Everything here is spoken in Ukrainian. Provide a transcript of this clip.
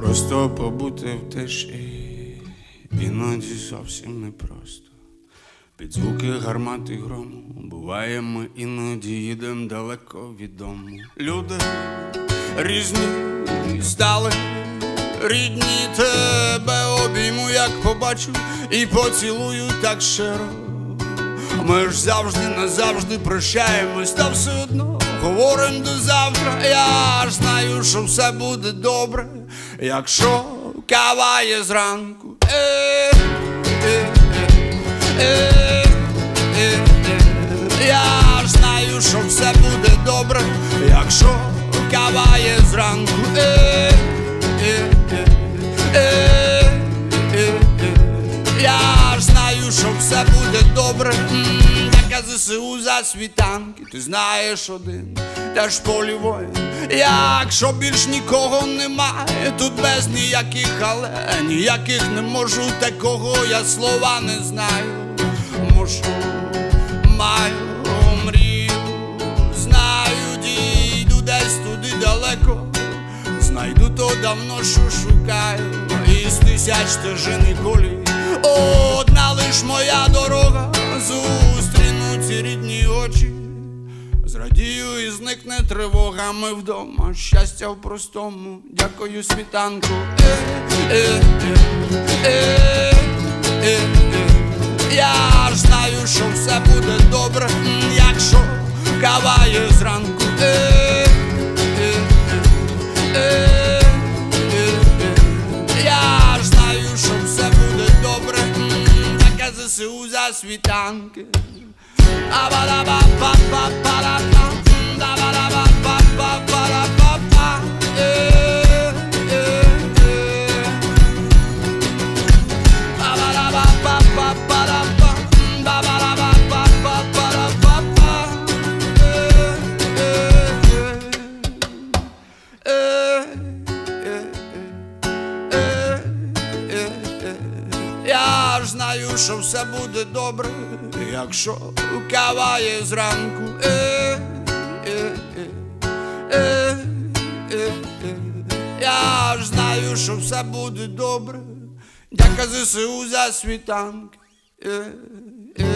Просто побути в тиші, іноді зовсім непросто. Під звуки гармати грому буває, ми іноді їдем далеко від дому. Люди різні стали, рідні тебе обійму, як побачу, і поцілую так щиро. Ми ж завжди назавжди прощаємось, та все одно говорим до завтра. Я знаю, що все буде добре, якщо кава є зранку. Е, е, е, е, е. Я знаю, що все буде добре, якщо кава є зранку. Е, е, е, е, е, е. Я знаю, що все буде добре. ЗСУ за світанки, ти знаєш один, теж полі воїн. Якщо більш нікого немає, тут без ніяких але ніяких не можу, такого я слова не знаю. Мушу, маю мрію, знаю, дійду десь туди далеко. Знайду то давно, що шукаю, із тисяч стежин і колій. Зрадію і зникне тривога, ми вдома, щастя в простому, дякую світанку. Е, е, е. Я ж знаю, що все буде добре, якщо кава є зранку. Я ж знаю, що все буде добре, таке ЗСУ за світанки. Abadabapapapapa. Я ж знаю, що все буде добре, якщо каває зранку. Е, е, е, е, е, е. Я ж знаю, що все буде добре. Дяка ЗСУ за світанки. Е.